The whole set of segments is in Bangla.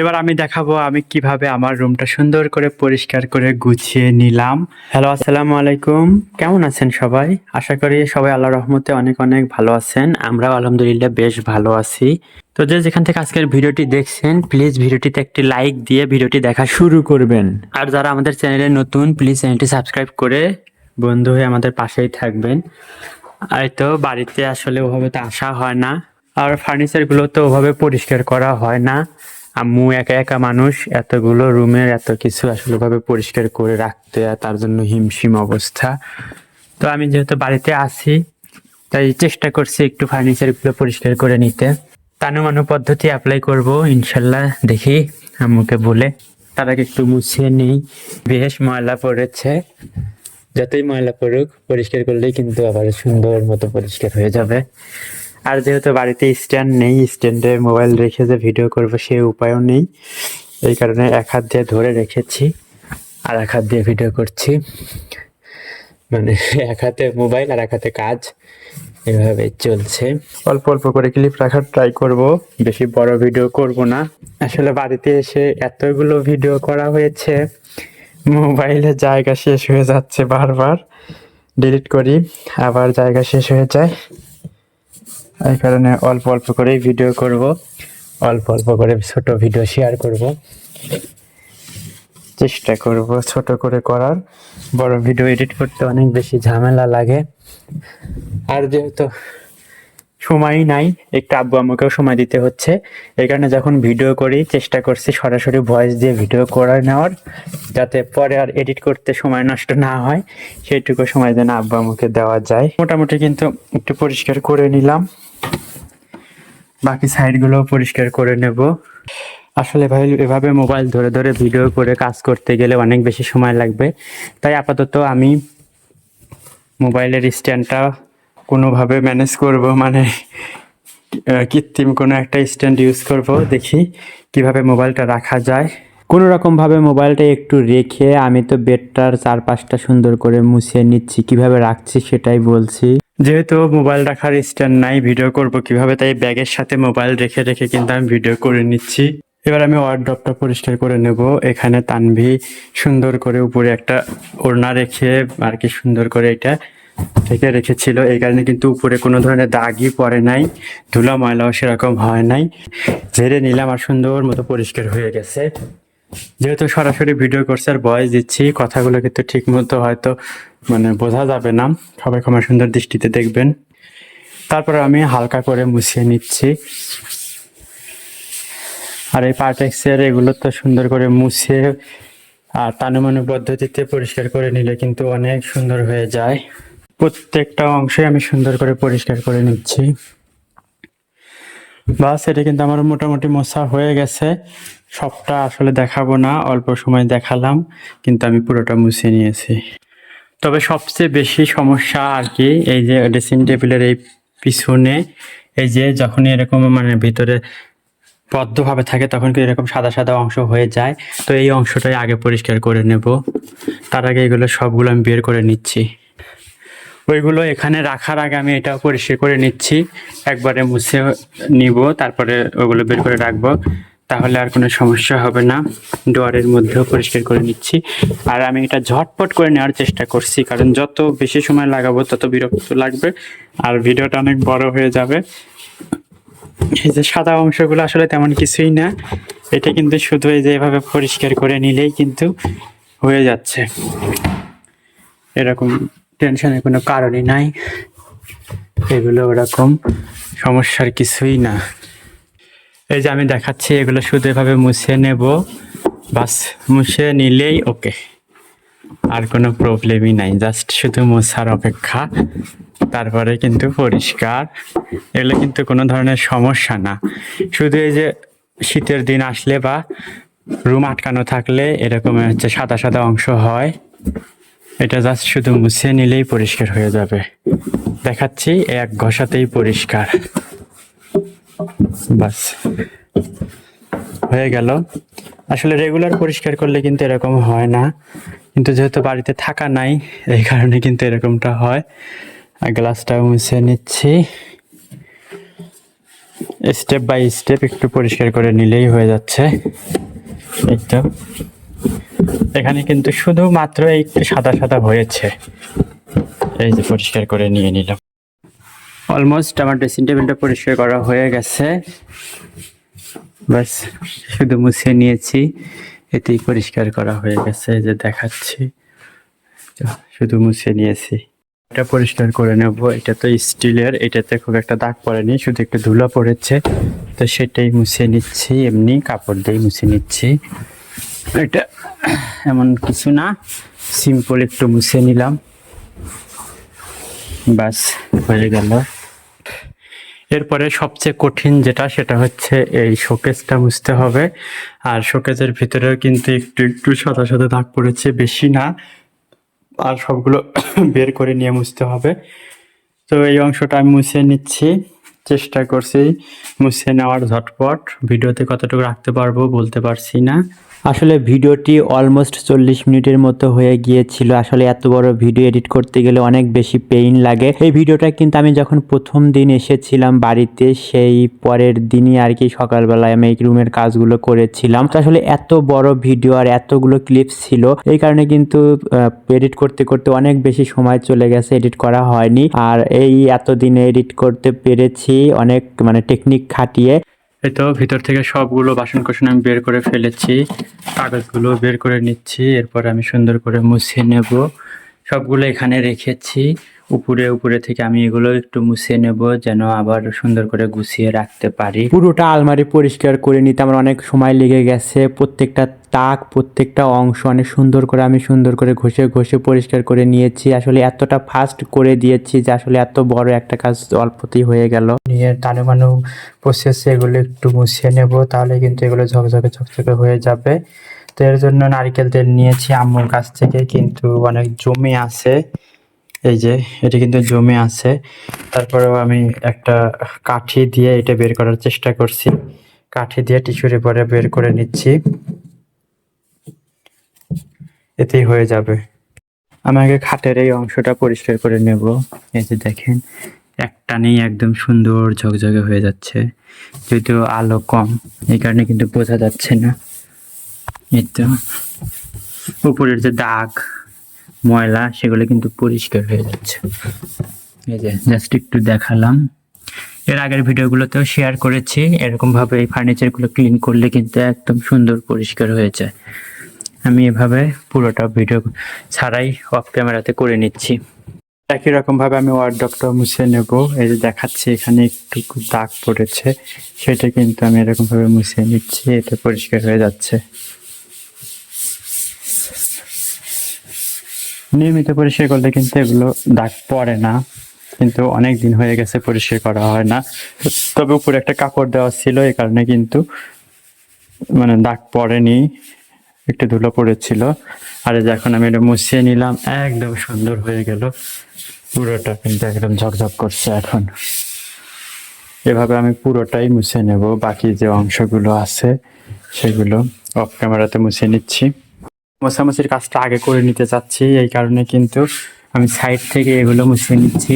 এবার আমি দেখাবো আমি কীভাবে আমার রুমটা সুন্দর করে পরিষ্কার করে গুছিয়ে নিলাম। হ্যালো, আসসালামু আলাইকুম। কেমন আছেন সবাই? আশা করি সবাই আল্লাহ রহমতে অনেক অনেক ভালো আছেন। আমরাও আলহামদুলিল্লাহ বেশ ভালো আছি। তো যে যেখান থেকে আজকের ভিডিওটি দেখছেন প্লিজ ভিডিওটিতে একটি লাইক দিয়ে ভিডিওটি দেখা শুরু করবেন। আর যারা আমাদের চ্যানেলে নতুন প্লিজ চ্যানেলটি সাবস্ক্রাইব করে বন্ধু হয়ে আমাদের পাশেই থাকবেন। আর তো বাড়িতে আসলে ওভাবে তো আসা হয় না। আর ফার্নিচারগুলো তো ওভাবে পরিষ্কার করা হয় না। আম্মু একা একা মানুষ, এতগুলো রুমের এত কিছু আসলে ভাবে পরিষ্কার করে রাখতে তার জন্য হিমশিম অবস্থা। তো আমি যেহেতু বাড়িতে আছি, তাই চেষ্টা করছি একটু ফার্নিচারগুলো পরিষ্কার করে নিতে। তানুমানু পদ্ধতি অ্যাপ্লাই করব, ইনশাল্লাহ দেখি আম্মুকে বলে। তার আগে একটু মুছিয়ে নেই। বেশ ময়লা পড়েছে। যতই ময়লা পড়ুক, পরিষ্কার করলেই কিন্তু আবার সুন্দর মতো পরিষ্কার হয়ে যাবে। আর যেহেতু বাড়িতে স্ট্যান্ড নেই স্ট্যান্ডে মোবাইল রেখে যে ভিডিও করব সে উপায়ও নেই। এই কারণে এক হাত দিয়ে ধরে রেখেছি আর এক হাত দিয়ে ভিডিও করছি। মানে এক হাতে মোবাইল আর এক হাতে কাজ এভাবে চলছে। অল্প অল্প করে ক্লিপ রাখার ট্রাই করব, বেশি বড় ভিডিও করব না। আসলে বাড়িতে এসে এতগুলো ভিডিও করা হয়েছে মোবাইলে জায়গা শেষ হয়ে যাচ্ছে বারবার। ডিলিট করি, আবার জায়গা শেষ হয়ে যায়। এই কারণে অল্প অল্প করেই ভিডিও করব। অল্প অল্প করে ছোট ভিডিও শেয়ার করব। চেষ্টা করব ছোট করে করার। বড় ভিডিও এডিট করতে অনেক বেশি ঝামেলা লাগে। আর যেহেতু সময় নাই, একটু আব্বু আম্মুকেও সময় দিতে হচ্ছে। এই কারণে যখন ভিডিও করি, চেষ্টা করছি সরাসরি ভয়েস দিয়ে ভিডিও করে নেওয়ার, যাতে পরে আর এডিট করতে সময় নষ্ট না হয়। সেইটুকু সময় যেন আব্বু আম্মুকে দেওয়া যায়। মোটামুটি কিন্তু একটু পরিষ্কার করে নিলাম। বাকি সাইডগুলো পরিষ্কার করে নেব। আসলে ভাই, এভাবে মোবাইল ধরে ধরে ভিডিও করে কাজ করতে গেলে অনেক বেশি সময় লাগবে। তাই আপাতত আমি মোবাইলের স্ট্যান্ডটা কোনোভাবে ম্যানেজ করব মানে কৃত্রিম কোনো একটা স্ট্যান্ড ইউজ করব, দেখি কীভাবে মোবাইলটা রাখা যায়। কোনো রকমভাবে মোবাইলটা একটু রেখে আমি তো বেডটার চারপাশটা সুন্দর করে মুছিয়ে নিচ্ছি, কীভাবে রাখছি সেটাই বলছি। যেহেতু মোবাইল রাখার স্ট্যান্ড নাই, ভিডিও করব কীভাবে, তাই ব্যাগের সাথে মোবাইল রেখে রেখে কিন্তু আমি ভিডিও করে নিচ্ছি। এবার আমি ওয়ার্ড্রপটা পরিষ্কার করে নেব। এখানে তানভি সুন্দর করে উপরে একটা ওড়না রেখে আর কি সুন্দর করে এটা থেকে রেখেছিল। এই কারণে কিন্তু উপরে কোনো ধরনের দাগই পড়ে নাই ধুলা ময়লাও সেরকম হয় নাই। ঝেড়ে নিলাম আর সুন্দর মতো পরিষ্কার হয়ে গেছে। যেহেতু সরাসরি ভিডিও করছে আর ভয়েস দিচ্ছি, কথাগুলো কিন্তু ঠিক মতো হয়তো মানে বোঝা যাবে না। সবাই ক্ষমা সুন্দর দৃষ্টিতে দেখবেন। তারপরে আমি হালকা করে মুছিয়ে নিচ্ছি। আর এই পার্টেক্সের এগুলো তো সুন্দর করে মুছে আর তানুমানু পদ্ধতিতে পরিষ্কার করে নিলে কিন্তু অনেক সুন্দর হয়ে যায়। প্রত্যেকটা অংশে আমি সুন্দর করে পরিষ্কার করে নিচ্ছি। বাস, এটা কিন্তু আমার মোটামুটি মোছা হয়ে গেছে। সবটা আসলে দেখাবো না, অল্প সময় দেখালাম, কিন্তু আমি পুরোটা মুছে নিয়েছি। তবে সবচেয়ে বেশি সমস্যা আর কি, এই যে ড্রেসিং টেবিলের এই পিছনে, এই যে যখন এরকম মানে ভিতরে বদ্ধভাবে থাকে, তখন কি এরকম সাদা সাদা অংশ হয়ে যায়। তো এই অংশটাই আগে পরিষ্কার করে নেব। তার আগে এগুলো সবগুলো আমি বের করে নিচ্ছি। ওইগুলো এখানে রাখার আগে আমি এটাও পরিষ্কার করে নিচ্ছি। একবারে মুছে নিব, তারপরে ওগুলো বের করে রাখব। তাহলে আর কোনো সমস্যা হবে না। ডোয়ারের মধ্যেও পরিষ্কার করে নিচ্ছি। আর আমি এটা ঝটপট করে নেওয়ার চেষ্টা করছি, কারণ যত বেশি সময় লাগাবো তত বিরক্ত লাগবে, আর ভিডিওটা অনেক বড় হয়ে যাবে। এই যে সাদা অংশগুলো আসলে তেমন কিছুই না। এটা কিন্তু শুধু এই যে এভাবে পরিষ্কার করে নিলেই কিন্তু হয়ে যাচ্ছে। এরকম টেনশনের কোনো কারণই নাই। এগুলো ওরকম, সমস্যার কিছুই না। এই যে আমি দেখাচ্ছি, এগুলো শুধু এভাবে মুছে নেব। বাস, মুছে নিলেই ওকে। আর কোনো প্রবলেমই নাই, জাস্ট শুধু মোছার অপেক্ষা। তারপরে কিন্তু পরিষ্কার। এগুলো কিন্তু কোনো ধরনের সমস্যা না। শুধু এই যে শীতের দিন আসলে বা রুম আটকানো থাকলে এরকম হচ্ছে সাদা সাদা অংশ হয়। এটা জাস্ট শুধু মুছে নিলেই পরিষ্কার হয়ে যাবে। দেখাচ্ছি, এক ঘষাতেই পরিষ্কার। বাস। হয়ে গেল। আসলে রেগুলার পরিষ্কার করলে কিন্তু এরকম হয় না। কিন্তু যেহেতু বাড়িতে থাকা নাই, এই কারণে কিন্তু এরকমটা হয়। আর গ্লাসটাও মুছে নিচ্ছি। স্টেপ বাই স্টেপ একটু পরিষ্কার করে নিলেই হয়ে যাচ্ছে। তো। এখানে কিন্তু শুধুমাত্র একটু সাদা সাদা হয়েছে। এই যে পরিষ্কার করে নিয়ে নিলাম। অলমোস্ট আমার ড্রেসিং টেবিলটা পরিষ্কার করা হয়ে গেছে। ব্যাস, শুধু মুছে নিয়েছি। এতেই পরিষ্কার করা হয়ে গেছে যে দেখাচ্ছি। শুধু মুছে নিয়েছি। এটা পরিষ্কার করে নেব। এটা তো স্টিলের, এটাতে খুব একটা দাগ পড়েনি, শুধু একটু ধুলা পড়েছে। তো সেটাই মুছে নিচ্ছি, এমনি কাপড় দিয়ে মুছে নিচ্ছি। এটা এমন কিছু না। সিম্পল একটু মুছে নিলাম। বাস হয়ে গেল। এরপরে সবচেয়ে কঠিন যেটা, সেটা হচ্ছে এই শোকেসটা মুছতে হবে। আর শোকেসের ভিতরেও কিন্তু একটু একটু সাদা সাদা দাগ পড়েছে, বেশি না। আর সবগুলো বের করে নিয়ে মুছতে হবে। তো এই অংশটা আমি মুছে নিচ্ছি। চেষ্টা করছি মুছে নেওয়ার ঝটপট। ভিডিওতে কতটুকু রাখতে পারব বলতে পারছি না। আসলে ভিডিওটি অলমোস্ট চল্লিশ মিনিটের মতো হয়ে গিয়েছিল। আসলে এত বড় ভিডিও এডিট করতে গেলে অনেক বেশি পেইন লাগে। এই ভিডিওটা কিন্তু আমি যখন প্রথম দিন এসেছিলাম বাড়িতে, সেই পরের দিনই আর কি সকালবেলায় আমি এই রুমের কাজগুলো করেছিলাম। তো আসলে এত বড় ভিডিও আর এতগুলো ক্লিপস ছিল, এই কারণে কিন্তু এডিট করতে করতে অনেক বেশি সময় চলে গেছে এডিট করা হয়নি। আর এই এতদিনে এডিট করতে পেরেছি অনেক মানে টেকনিক খাটিয়ে। এই তো ভিতর থেকে সবগুলো বাসন কোসন আমি বের করে ফেলেছি, কাগজগুলো বের করে নিচ্ছি, এরপর আমি সুন্দর করে মুছিয়ে নেব। সবগুলো এখানে রেখেছি। উপরে উপরে থেকে আমি এগুলো একটু মুছিয়ে নেব যেন আবার সুন্দর করে গুছিয়ে রাখতে পারি। পুরোটা আলমারি পরিষ্কার করে নিতে আমার অনেক সময় লেগে গেছে। প্রত্যেকটা তাক প্রত্যেকটা অংশ অনেক সুন্দর করে আমি সুন্দর করে ঘষে ঘষে পরিষ্কার করে নিয়েছি। আসলে এতটা ফাস্ট করে দিয়েছি যে আসলে এত বড় একটা কাজ অল্পতেই হয়ে গেল। নিয়ে টানু মানু প্রসেসে এগুলো একটু মুছিয়ে নেব তাহলে কিন্তু এগুলো ঝকঝকে ঝকঝকে হয়ে যাবে। তো এর জন্য নারিকেল তেল নিয়েছি আম্মুর কাছ থেকে, কিন্তু অনেক জমে আছে। এই যে, এটা কিন্তু জমে আছে। তারপরেও আমি একটা কাঠি দিয়ে এটা বের করার চেষ্টা করছি। কাঠি দিয়ে টিস্যুর পরে বের করে নিচ্ছি। এতেই হয়ে যাবে। আমি আগে খাটের এই অংশটা পরিষ্কার করে নেব। এই যে দেখেন একটানেই একদম সুন্দর ঝকঝকে হয়ে যাচ্ছে। যদিও আলো কম, এই কারণে কিন্তু বোঝা যাচ্ছে না। তো। উপরের যে দাগ, ময়লা, সেগুলো কিন্তু পরিষ্কার হয়ে যাচ্ছে। এই যে জাস্ট একটু দেখালাম। এর আগের ভিডিওগুলোতেও শেয়ার করেছি। এরকম ভাবে এই ফার্নিচারগুলো ক্লিন করলে কিন্তু একদম সুন্দর পরিষ্কার হয়ে যায়। আমি এভাবে পুরোটা ভিডিও ছাড়াই অফ ক্যামেরাতে করে নিচ্ছি। একই রকম ভাবে আমি ওয়ার্ডপটা মুছে নেব। এই যে দেখাচ্ছি, এখানে একটু দাগ পড়েছে। সেটা কিন্তু আমি এরকম ভাবে মুছে নিচ্ছি এটা পরিষ্কার হয়ে যাচ্ছে। নিয়মিত পরিষ্কার করলে কিন্তু এগুলো দাগ পড়ে না। কিন্তু অনেক দিন হয়ে গেছে পরিষ্কার করা হয় না। তবে উপরে একটা কাপড় দেওয়া ছিল এই কারণে কিন্তু মানে দাগ পড়েনি, একটু ধুলো পড়েছিল। আর এই যে এখন আমি এটা মুছিয়ে নিলাম, একদম সুন্দর হয়ে গেল। পুরোটা কিন্তু একদম ঝকঝক করছে এখন। এভাবে আমি পুরোটাই মুছে নেব, বাকি যে অংশগুলো আছে সেগুলো অফ ক্যামেরাতে মুছে নিচ্ছি। মোছামুছির কাজটা আগে করে নিতে চাচ্ছি, এই কারণে কিন্তু আমি সাইড থেকে এগুলো মুছে নিচ্ছি।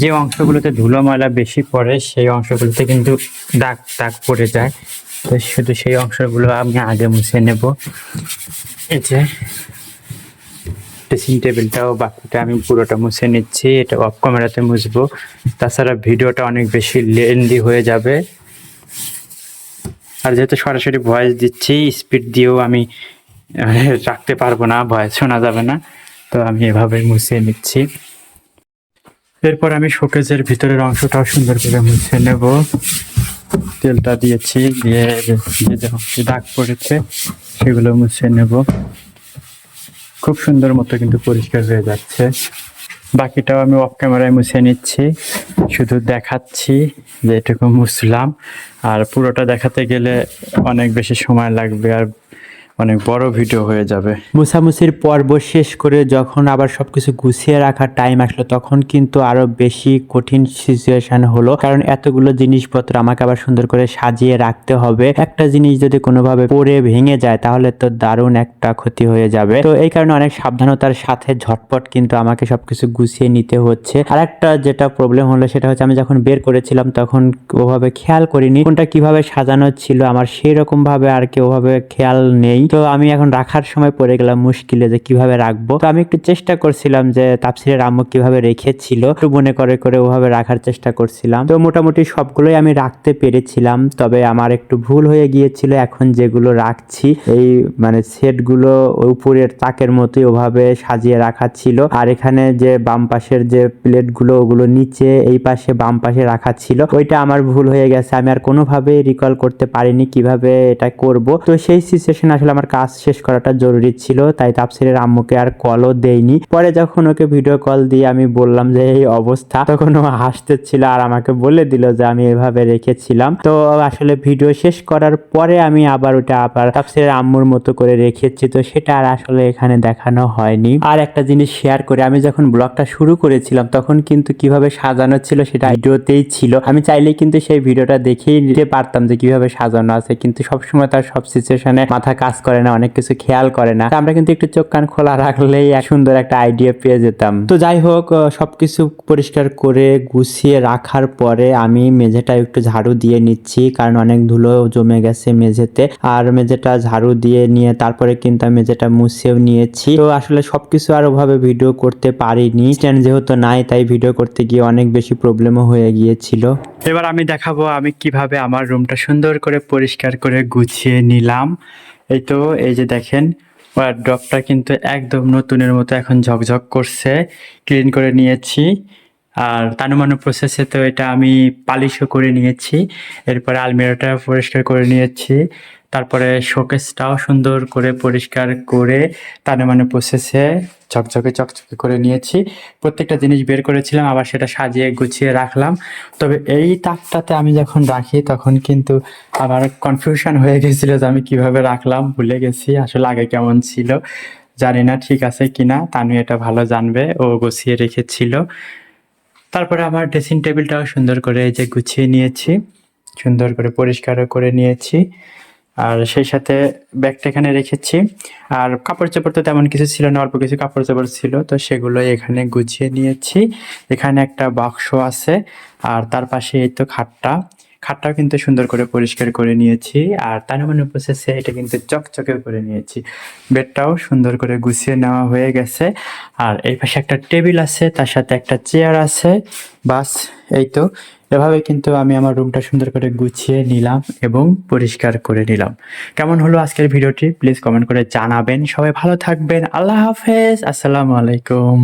যে অংশগুলোতে ধুলো ময়লা বেশি পড়ে, সেই অংশগুলোতে কিন্তু দাগ দাগ পড়ে যায়। তো শুধু সেই অংশগুলো আমি আগে মুছে নেব। এই যে ড্রেসিং টেবিলটাও বাকিটা আমি পুরোটা মুছে নিচ্ছি, এটা অফ ক্যামেরাতে মুছবো। তাছাড়া ভিডিওটা অনেক বেশি লেন্দি হয়ে যাবে। আর যেহেতু সরাসরি ভয়েস দিচ্ছি স্পিড দিয়েও আমি রাখতে পারব না, ভয় শোনা যাবে না। তো আমি এভাবে মুছিয়ে নিচ্ছি। এরপর আমি শোকেজের ভিতরের অংশটাও সুন্দর করে মুছে নেব। তেলটা দিয়েছি, দিয়ে যে- দাগ পড়েছে, সেগুলো মুছে নেব। খুব সুন্দর মতো কিন্তু পরিষ্কার হয়ে যাচ্ছে। বাকিটাও আমি অফ ক্যামেরায় মুছে নিচ্ছি। শুধু দেখাচ্ছি যে এটুকু মুছলাম। আর পুরোটা দেখাতে গেলে অনেক বেশি সময় লাগবে। আর অনেক বড় ভিডিও হয়ে যাবে। মুসামুসির পর্ব শেষ করে যখন আবার সবকিছু গুছিয়ে রাখার টাইম আসলো, তখন কিন্তু আরও বেশি কঠিন সিচুয়েশন হলো। কারণ এতগুলো জিনিসপত্র আমাকে আবার সুন্দর করে সাজিয়ে রাখতে হবে। একটা জিনিস যদি কোনোভাবে পড়ে ভেঙে যায়, তাহলে তো দারুণ একটা ক্ষতি হয়ে যাবে। তো এই কারণে অনেক সাবধানতার সাথে ঝটপট কিন্তু আমাকে সবকিছু গুছিয়ে নিতে হচ্ছে। আর একটা যেটা প্রবলেম হলো, সেটা হচ্ছে আমি যখন বের করেছিলাম, তখন ওভাবে খেয়াল করিনি। কোনটা কীভাবে সাজানো ছিল, আমার সেই রকম ভাবে আর কি ওভাবে খেয়াল নেই। তো আমি এখন রাখার সময় পড়ে গেলাম মুশকিলে যে কীভাবে রাখব। তো আমি একটু চেষ্টা করছিলাম যে তাপসিরের আম্মু কীভাবে রেখেছিল, একটু মনে করে করে ওভাবে রাখার চেষ্টা করছিলাম। তো মোটামুটি সবগুলোই আমি রাখতে পেরেছিলাম, তবে আমার একটু ভুল হয়ে গিয়েছিল এখন যেগুলো রাখছি। এই মানে সেটগুলো উপরের তাকের মতোই ওভাবে সাজিয়ে রাখা ছিল, আর এখানে যে বাম পাশের যে প্লেটগুলো ওগুলো নিচে এই পাশে বাম পাশে রাখা ছিল, ওইটা আমার ভুল হয়ে গেছে। আমি আর কোনোভাবে রিকল করতে পারিনি কীভাবে এটা করব। তো সেই সিচুয়েশন আসলে আমার কাজ শেষ করাটা জরুরি ছিল, তাই তাপসিরের আম্মুকে আর কলও দেইনি। পরে যখন ওকে ভিডিও কল দিয়ে আমি বললাম যে, এই অবস্থা। তখন ও হাসতেছিল আর আমাকে বলে দিল যে, আমি এভাবে রেখেছিলাম। তো আসলে ভিডিও শেষ করার পরে আমি আবার ওটা আবার তাপসিরের আম্মুর মতো করে রেখেছি, তো সেটা আর আসলে এখানে দেখানো হয়নি। আর একটা জিনিস শেয়ার করে, আমি যখন ব্লগটা শুরু করেছিলাম, তখন কিন্তু কীভাবে সাজানো ছিল সেটা ভিডিওতেই ছিল। আমি চাইলে কিন্তু সেই ভিডিওটা দেখেই নিতে পারতাম যে, কীভাবে সাজানো আছে, কিন্তু সবসময় তার সব সিচুয়েশনে মাথা কাজ করে না, অনেক কিছু খেয়াল করে না। আমরা কিন্তু একটু চোখ কান খোলা রাখলেই সুন্দর একটা আইডিয়া পেয়ে যেতাম। তো যাই হোক সবকিছু পরিষ্কার করে গুছিয়ে রাখার পরে আমি মেঝেটা একটু ঝাড়ু দিয়ে নিচ্ছি, কারণ অনেক ধুলো জমে গেছে মেঝেতে। আর মেঝেটা ঝাড়ু দিয়ে নিয়ে তারপরে কিন্তু আমি মেঝেটা মুছেও নিয়েছি। তো আসলে সবকিছু আর ওভাবে ভিডিও করতে পারিনি। স্ট্যান্ড যেহেতু নাই, তাই ভিডিও করতে গিয়ে অনেক বেশি প্রবলেমও হয়ে গিয়েছিল। এবার আমি দেখাবো আমি কীভাবে আমার রুমটা সুন্দর করে পরিষ্কার করে গুছিয়ে নিলাম। এই তো, এই যে দেখেন ড্রপটা কিন্তু একদম নতুনের মতো এখন ঝকঝক করছে। ক্লিন করে নিয়েছি। আর তানুমানু প্রসেসে তো এটা আমি পালিশও করে নিয়েছি। এরপরে আলমিরাটা পরিষ্কার করে নিয়েছি। তারপরে শোকেসটাও সুন্দর করে পরিষ্কার করে তানুমানু প্রসেসে চকচকে চকচকে করে নিয়েছি। প্রত্যেকটা জিনিস বের করেছিলাম, আবার সেটা সাজিয়ে গুছিয়ে রাখলাম। তবে এই তাকটাতে আমি যখন রাখি, তখন কিন্তু আমার কনফিউশন হয়ে গেছিল যে আমি কীভাবে রাখলাম, ভুলে গেছি, আসলে আগে কেমন ছিল, জানি না ঠিক আছে কিনা, তানু এটা ভালো জানবে, ও গুছিয়ে রেখেছিল। তারপরে আমার ড্রেসিং টেবিলটাও সুন্দর করে এই যে গুছিয়ে নিয়েছি, সুন্দর করে পরিষ্কার করে নিয়েছি। আর সেই সাথে ব্যাগটা এখানে রেখেছি। আর কাপড় চোপড় তো তেমন কিছু ছিল না, অল্প কিছু কাপড় চোপড় ছিল, তো সেগুলো এখানে গুছিয়ে নিয়েছি। এখানে একটা বাক্স আছে, আর তার পাশে এই তো খাটটা। খাটটাও কিন্তু সুন্দর করে পরিষ্কার করে নিয়েছি, আর তার মানে প্রসেসে এটা কিন্তু চকচকে করে নিয়েছি। বেডটাও সুন্দর করে গুছিয়ে নেওয়া হয়ে গেছে, আর এই পাশে একটা টেবিল আছে, তার সাথে একটা চেয়ার আছে, বাস, এই তো। এভাবে কিন্তু আমি আমার রুমটা সুন্দর করে গুছিয়ে নিলাম এবং পরিষ্কার করে নিলাম। কেমন হলো আজকের ভিডিওটি? প্লিজ কমেন্ট করে জানাবেন। সবাই ভালো থাকবেন। আল্লাহ হাফেজ। আসসালামু আলাইকুম।